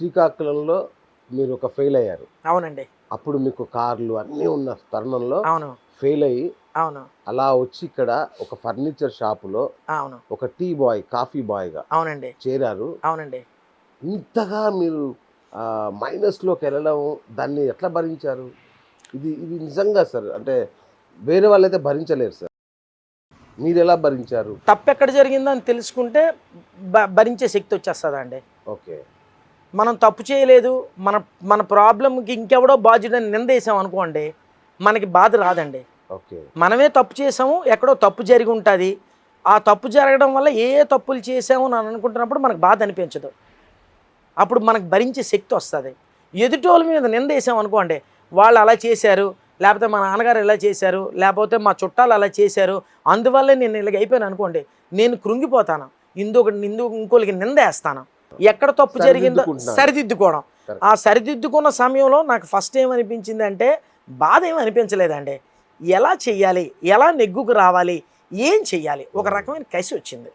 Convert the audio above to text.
శ్రీకాకుళంలో మీరు ఒక ఫెయిల్ అయ్యారు. అవునండి. అప్పుడు మీకు కార్లు అన్నీ ఉన్న తరుణంలో అవును. ఫెయిల్ అయ్యి అవును. అలా వచ్చి ఇక్కడ ఒక ఫర్నిచర్ షాపులో అవును. ఒక టీ బాయ్ కాఫీ బాయ్గా అవునండి. చేరారు. అవునండి. ఇంతగా మీరు మైనస్లోకి వెళ్ళడం దాన్ని ఎట్లా భరించారు? ఇది ఇది నిజంగా సార్ అంటే వేరే వాళ్ళైతే భరించలేరు సార్. మీరు ఎలా భరించారు? తప్పు ఎక్కడ జరిగిందో అని తెలుసుకుంటే భ- భరించే శక్తి వచ్చేస్తుందండి. ఓకే. మనం తప్పు చేయలేదు మన మన ప్రాబ్లంకి ఇంకెవడో బాధ్యుడని నిందేసాం అనుకోండి మనకి బాధ రాదండి. ఓకే. మనమే తప్పు చేసాము ఎక్కడో తప్పు జరిగి ఉంటుంది. ఆ తప్పు జరగడం వల్ల ఏ ఏ తప్పులు చేసాము అని అనుకుంటున్నప్పుడు మనకు బాధ అనిపించదు. అప్పుడు మనకు భరించే శక్తి వస్తుంది. ఎదుటోళ్ళ మీద నిందేసాం అనుకోండి వాళ్ళు అలా చేశారు లేకపోతే మా నాన్నగారు ఇలా చేశారు లేకపోతే మా చుట్టాలు అలా చేశారు అందువల్లే నేను ఇలాగ అయిపోయాను అనుకోండి నేను కృంగిపోతాను. ఇంకొకటి ఇందు ఇంకోళ్ళకి నిందేస్తాను. ఎక్కడ తప్పు జరిగిందో. సరిదిద్దుకోవడం. ఆ సరిదిద్దుకున్న సమయంలో నాకు ఫస్ట్ ఏమనిపించింది అంటే బాధ ఏమి అనిపించలేదండి. ఎలా చెయ్యాలి? ఎలా నెగ్గుకు రావాలి? ఏం చెయ్యాలి? ఒక రకమైన కసి వచ్చింది.